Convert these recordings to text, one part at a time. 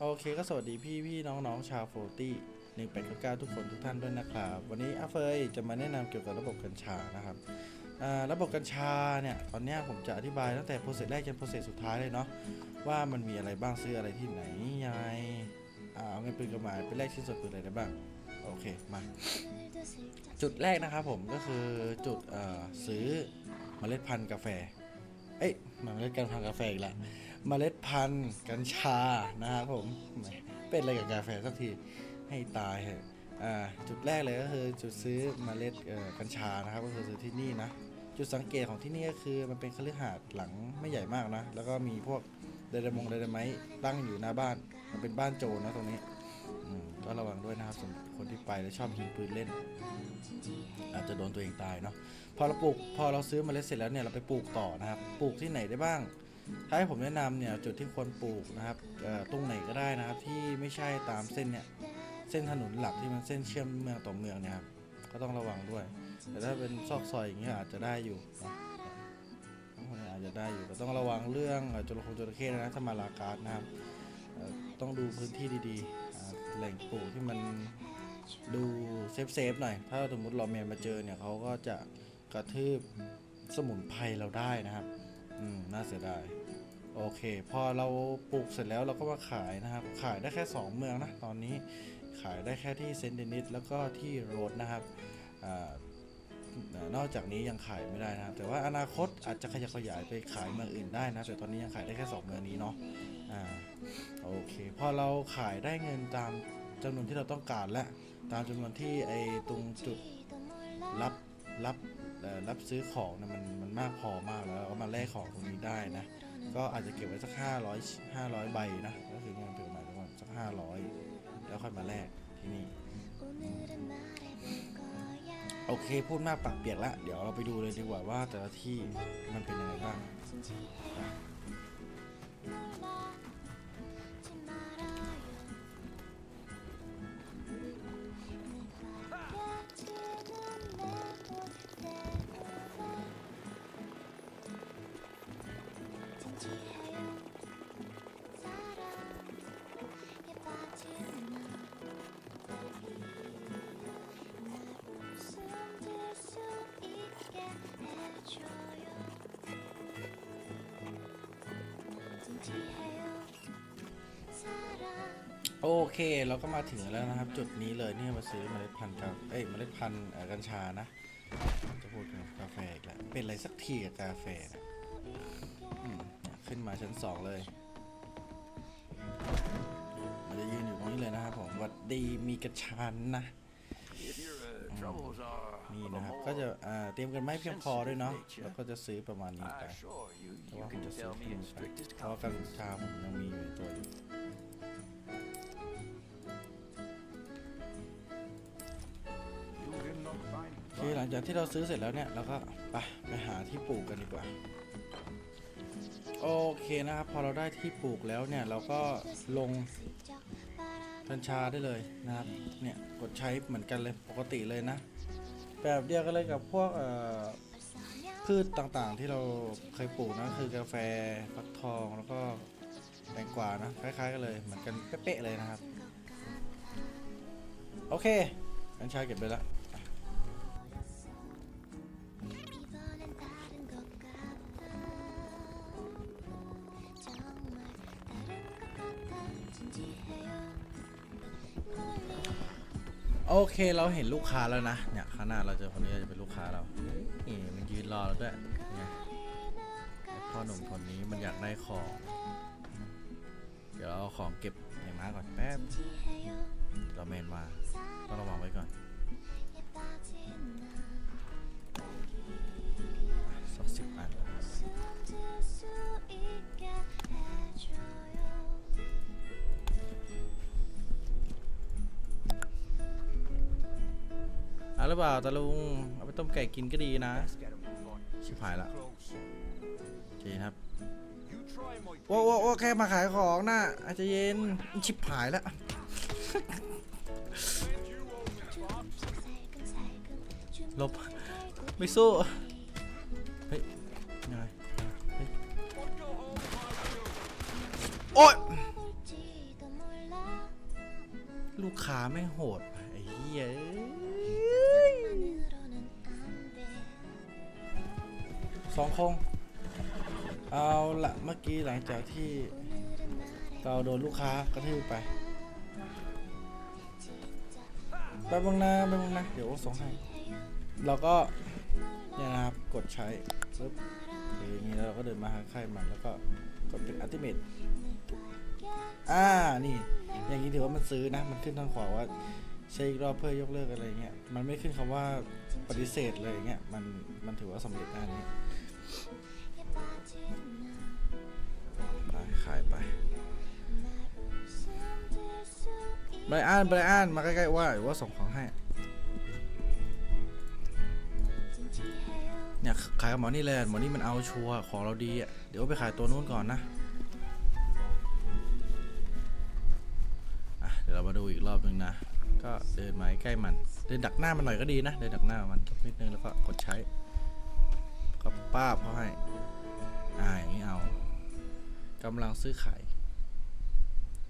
โอเคก็สวัสดีพี่พี่น้องน้องๆชาวโฟตี้หนึ่งแปดเก้าทุกคนทุกท่านด้วยนะครับ วันนี้อาเฟยจะมาแนะนำเกี่ยวกับระบบกัญชานะครับระบบกัญชาเนี่ยตอนนี้ผมจะอธิบายตั้งแต่โปรเซสแรกจนโปรเซสสุดท้ายเลยเนาะว่ามันมีอะไรบ้างซื้ออะไรที่ไหนยังไงเอาเงินปืนกฎหมายเป็นแรกชิ้นส่วนปืนอะไรได้บ้างโอเคมาจุดแรกนะครับผมก็คือจุดซื้อเมล็ดพันธุ์กาแฟเอ้ยเมล็ดการพันธุ์กาแฟอีกแล้ว เมล็ดพันธุ์กัญชานะครับผมเป็นอะไรกับกาแฟสักทีให้ตายเหอะจุดแรกเลยก็คือจุดซื้อเมล็ดกัญชานะครับก็คือซื้อที่นี่นะจุดสังเกตของที่นี่ก็คือมันเป็นคฤหาสน์หลังไม่ใหญ่มากนะ แล้วก็มีพวกไดนามงไดนาไมต์ตั้งอยู่หน้าบ้าน มันเป็นบ้านโจรนะตรงนี้ก็ระวังด้วยนะครับสำหรับคนที่ไปแล้วชอบยิงปืนเล่น อาจจะโดนตัวเองตายเนาะพอเราปลูกพอเราซื้อเมล็ดเสร็จแล้วเนี่ยเราไปปลูกต่อนะครับ ปลูกที่ไหนได้บ้าง ถ้าให้ผมแนะนำเนี่ยจุดที่ควรปลูกนะครับตรงไหนก็ได้นะครับที่ไม่ใช่ตามเส้นเนี่ยเส้นถนนหลักที่มันเส้นเชื่อมเมืองต่อเมืองเนี่ยครับก็ต้องระวังด้วย แต่ถ้าเป็นซอกซอยอย่างเงี้ยอาจจะได้อยู่นะอาจจะได้อยู่แต่ต้องระวังเรื่องจระเข้จระเข้นะถ้ามาลาการดนะครับต้องดูพื้นที่ดีๆแหล่งปลูกที่มันดูเซฟเซฟๆหน่อย ถ้าสมมติเราเมนมาเจอเนี่ยเขาก็จะกระทืบสมุนไพรเราได้นะครับ อืมน่าเสียดายโอเค พอเราปลูกเสร็จแล้วเราก็มาขายนะครับ ขายได้แค่ 2 เมืองนะตอนนี้ขายได้แค่ที่เซนต์เดนิสแล้วก็ที่โรดนะครับอนอกจากนี้ยังขายไม่ได้นะครับ แต่ว่าอนาคตอาจจะขยับขยายไปขายเมืองอื่นได้นะ แต่ตอนนี้ยังขายได้แค่ 2 เมืองนี้เนาะอ่าโอเคพอเราขายได้เงินตามจำนวนที่เราต้องการแล้วตามจำนวนที่ไอ้ตรงจุดรับรับรับซื้อของนะมัน มากพอมากแล้วเราก็มาแลกของตรงนี้ได้นะ ก็อาจจะเก็บไว้สักห้าร้อยห้าร้อยใบนะ ก็คือเงินเปลี่ยนหมาประมาณสักห้าร้อยแล้วค่อยมาแลกที่นี่ โอเคพูดมากปากเปียกละ เดี๋ยวเราไปดูเลยดีกว่าว่าแต่ละที่มันเป็นยังไงบ้าง โอเคเราก็มาถึงแล้วนะครับ จุดนี้เลยนี่มาซื้อเมล็ดพันธุ์กาเอ้ยเมล็ดพันธุ์อ่อกัญชานะ จะพูดถึงกาแฟอีกแล้วเป็นอะไรสักทีกับกาแฟนะ ขึ้นมาชั้นสองเลย มันจะยืนอยู่ตรงนี้เลยนะครับผมวัดดีมีกัญชานนะนี่นะครับก็จะเตรียมกันไม่เพียงพอด้วยเนาะแล้วก็จะซื้อประมาณนี้ไปแต่ว่าผมจะซื้อเพิ่มไปเพราะว่ากัญชาผมยังมีอยู่ในตัวอยู่โอเคหลังจากที่เราซื้อเสร็จแล้วเนี่ยเราก็ไปไปหาที่ปลูกกันดีกว่า โอเคนะครับ พอเราได้ที่ปลูกแล้วเนี่ยเราก็ลงกัญชาได้เลยนะครับ เนี่ยกดใช้เหมือนกันเลยปกติเลยนะ แบบเดียวกันเลยกับพวกพืชต่างๆที่เราเคยปลูกนะคือกาแฟฟักทองแล้วก็แตงกวานะคล้ายๆกันเลยเหมือนกันเป๊ะๆเลยนะครับ โอเคกัญชาเก็บไปแล้ว โอเคเราเห็นลูกค้าแล้วนะเนี่ยข้างหน้าเราเจอคนนี้จะเป็นลูกค้าเรานี่มันยืนรอแล้วด้วยเนี่ยพ่อหนุ่มคนนี้มันอยากได้ของ เดี๋ยวเราเอาของเก็บในม้าก่อนแป๊บเราเมนมาต้องระวังไว้ก่อน หรือเปล่าตาลุง เอาไปต้มไก่กินก็ดีนะ ชิบหายละโอเคครับโอ้โอ้โอ้แค่มาขายของนะอาจจะเย็นชิบหายแล้วลบไม่สู้เฮ้ยยังไงเฮ้ย Won't go home, I will. โอ๊ยค้าแม่โหดไอ้เหี้ย สองคง เอาละเมื่อกี้หลังจากที่เราโดนลูกค้ากระทืบไปไปบางนาไปบางนาเดี๋ยวส่งให้เราก็เนี่ยนะครับกดใช้ปึ๊บอย่างนี้แล้วเราก็เดินมาหาค่ายมันแล้วก็กดเป็นอัลติเมทอ่านี่อย่างนี้ถือว่ามันซื้อนะ มันขึ้นทางขวาว่าใช้อีกรอบเพื่อยกเลิกอะไรเงี้ย มันไม่ขึ้นคำว่าปฏิเสธเลยเงี้ย มันมันถือว่าสำเร็จหน้นี้ ไปขายไปไบรอันไบรอันมาใกล้ๆว่าหรือว่าส่งของให้ เนี่ยขายกับหมอนี่เลยหมอนี่มันเอาชัวร์ของเราดีอะ เดี๋ยวไปขายตัวนู้นก่อนนะอะเดี๋ยวเรามาดูอีกรอบหนึ่งนะ ก็เดินมาใกล้มัน เดินดักหน้ามันหน่อยก็ดีนะ เดินดักหน้ามันนิดนึงแล้วก็กดใช้ ป้าบเขาให้ อ่าอย่างนี้เอากำลังซื้อขาย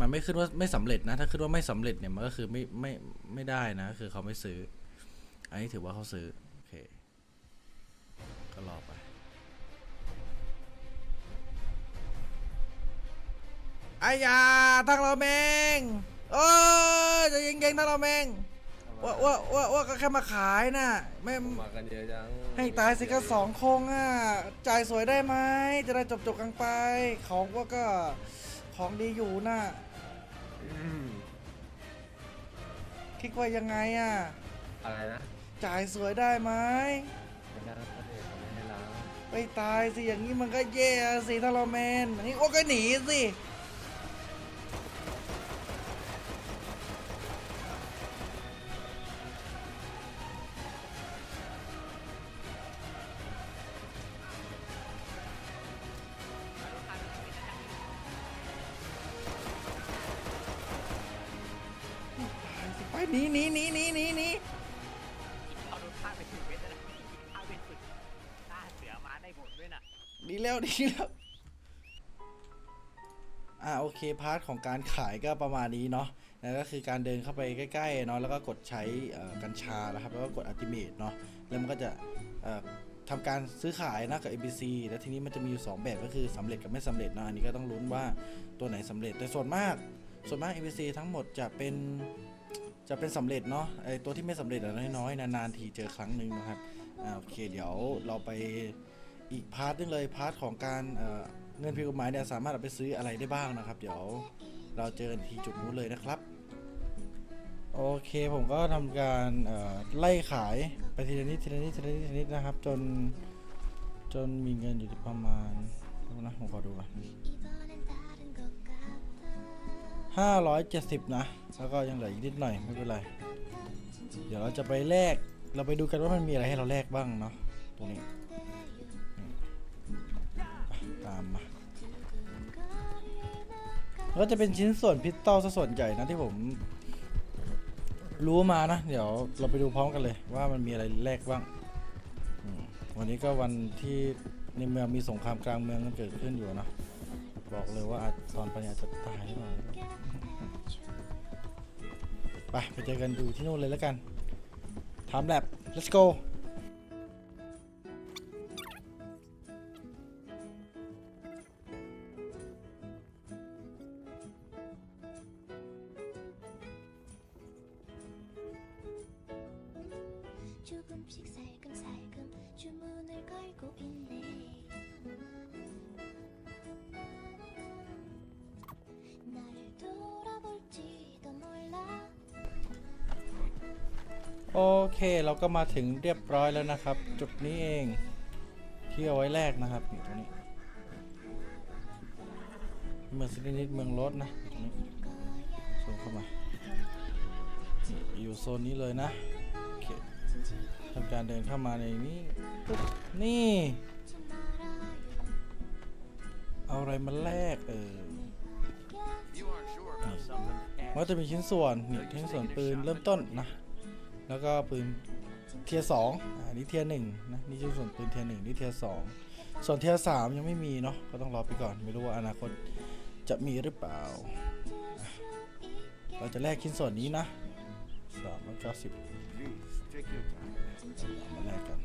มันไม่ขึ้นว่าไม่สำเร็จนะ ถ้าขึ้นว่าไม่สำเร็จเนี่ยมันก็คือไม่ไม่ไม่ได้นะ คือเขาไม่ซื้อ อันนี้ถือว่าเขาซื้อ โอเค ก็รอไปไอ้ยาทั้งเราแมงเออจะเย็นๆทั้งเราแมง ว่าว่าว่าว่าก็แค่มาขายน่ะไม่มากันเยอะจังให้ตายสิก็สองคงอะจ่ายสวยได้ไหมจะได้จบจบๆกันไป ของก็ก็ของดีอยู่น่ะอืมคิดว่ายังไงอะอะไรนะจ่ายสวยได้ไหมไม่ได้เขาเด็กเขาไม่ให้ล้างไปตายสิอย่างนี้มันก็แย่สิถ้าเราแมนอันนี้โอ้ก็หนีสิ หนีหนีหนีหนีหนีหนีเอารถข้ามไปถึงเวทแล้วนะข้ามไปฝึกฆ่าเสือมาได้หมดด้วยน่ะดีแล้วดีแล้วอ่าโอเคพาร์ทของการขายก็ประมาณนี้เนาะแล้วก็คือการเดินเข้าไปใกล้ๆเนาะแล้วก็กดใช้เอ่อกัญชานะครับแล้วก็กดอัลติเมทเนาะแล้วมันก็จะเอ่อทำการซื้อขายนะกับ ABC แล้วทีนี้มันจะมีอยู่ 2 แบบก็คือสำเร็จกับไม่สำเร็จเนาะอันนี้ก็ต้องลุ้นว่าตัวไหนสำเร็จแต่ส่วนมาก ส่วนมาก ABC ทั้งหมดจะเป็น จะเป็นสำเร็จเนาะไอตัวที่ไม่สำเร็จอะน้อยๆนานๆทีเจอครั้งหนึ่งนะครับอ่าโอเคเดี๋ยวเราไปอีกพาร์ทนึงเลยพาร์ทของการเอ่อเงินผิดกฎหมายเนี่ยสามารถเอาไปซื้ออะไรได้บ้างนะครับ เดี๋ยวเราเจอกันที่จุดนู้นเลยนะครับโอเคผมก็ทำการเอ่อไล่ขายไปทีละนิดทีละนิดทีละนิดทีละนิดนะครับ จนจนมีเงินอยู่ที่ประมาณนะผมขอดูก่อน ห้าร้อยเจ็ดสิบนะ แล้วก็ยังเหลืออีกนิดหน่อยไม่เป็นไร เดี๋ยวเราจะไปแลก เราไปดูกันว่ามันมีอะไรให้เราแลกบ้างเนาะ ตรงนี้ ตามมาแล้วก็จะเป็นชิ้นส่วนพิสตอลซะส่วนใหญ่นะที่ผมรู้มานะ เดี๋ยวเราไปดูพร้อมกันเลย ว่ามันมีอะไรแลกบ้าง วันนี้ก็วันที่ในเมืองมีสงครามกลางเมืองกันเกิดขึ้นอยู่นะบอกเลยว่าอาจตอนปัญญาจะตายหรือเปล่า ไปไปเจอกันดูที่นู่นเลยแล้วกันทำแลบ let's go 조금씩 살금살금 주문을 걸고 있네 โอเคเราก็มาถึงเรียบร้อยแล้วนะครับ จุดนี้เองที่เอาไว้แรกนะครับอยู่ตรงนี้เมืองซิดนิดเมืองรถนะตรงนี้โซนเข้ามานี่อยู่โซนนี้เลยนะโอเคทำการเดินเข้ามาในนี้ปุ๊บนี่ เอาอะไรมาแลกเออ You aren't sure about something? มันก็จะมีชิ้นส่วนนี่ชิ้นส่วนปืนเริ่มต้นนะ แล้วก็ปืนเทียสองอันนี้เทียหนึ่งนะนี่ชิ้นส่วนปืนเทียหนึ่งนี่เทียสองส่วนเทียสามยังไม่มีเนาะก็ต้องรอไปก่อนไม่รู้ว่าอนาคตจะมีหรือเปล่า เราจะแลกชิ้นส่วนนี้นะสามร้อยเก้าสิบเอามาแลกกัน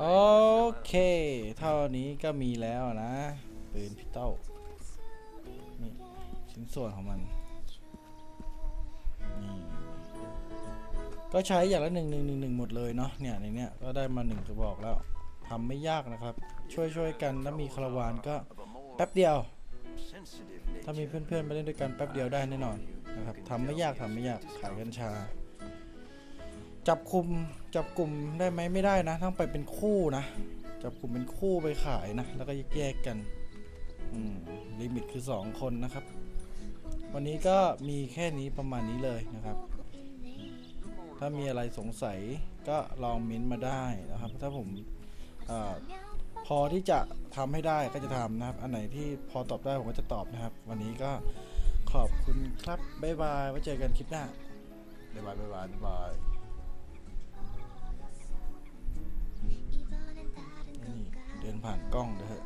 โอเค เท่านี้ก็มีแล้วนะ ปืนพิโต้ ชิ้นส่วนของมันนี่ก็ใช้อย่างละหนึ่งหนึ่งหนึ่งหนึ่งหมดเลยเนาะเนี่ยในเนี้ยก็ได้มาหนึ่งกระบอกแล้วทำไม่ยากนะครับ ช่วยช่วยกันถ้ามีคาราวานก็แป๊บเดียว ถ้ามีเพื่อนๆมาเล่นด้วยกันแป๊บเดียวได้แน่นอนนะครับทำไม่ยากทำไม่ยากขายกัญชา จับกลุ่มจับกลุ่มได้ไหมไม่ได้นะต้องไปเป็นคู่นะจับกลุ่มเป็นคู่ไปขายนะ แล้วก็แยกกันอืมลิมิตคือ 2 คนนะครับ วันนี้ก็มีแค่นี้ประมาณนี้เลยนะครับ ถ้ามีอะไรสงสัยก็ลองมิ้นมาได้นะครับ ถ้าผมอพอที่จะทำให้ได้ก็จะทำนะครับ อันไหนที่พอตอบได้ผมก็จะตอบนะครับ วันนี้ก็ขอบคุณครับบ๊ายบายไว้เจอกันคลิปหน้าบ๊ายบายบ๊ายบายบ๊ายบายเดินผ่านกล้องเถอะ